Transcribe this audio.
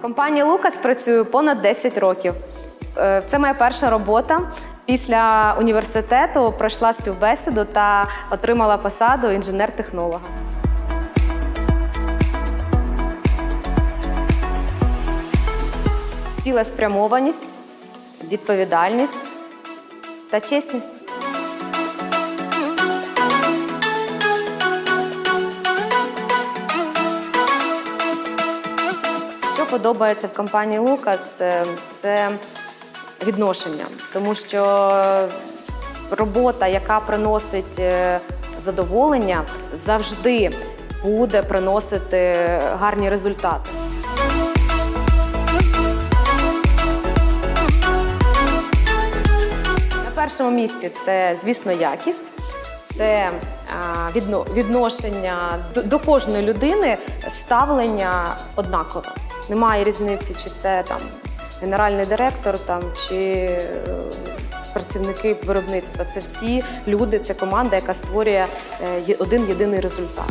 В компанії Лукас працюю понад 10 років. Е, Це моя перша робота. Після університету пройшла співбесіду та отримала посаду інженер-технолога. Цілеспрямованість, відповідальність та чесність. Подобається в компанії Лукас, е, це відношення, тому що робота, яка приносить е, задоволення, завжди буде приносити гарні результати. На першому місці це, звісно, якість, це відношення до, кожної людини, ставлення однакове. Немає різниці, чи це там генеральний директор там, чи е, працівники виробництва. Це всі люди, це команда, яка створює е, один єдиний результат.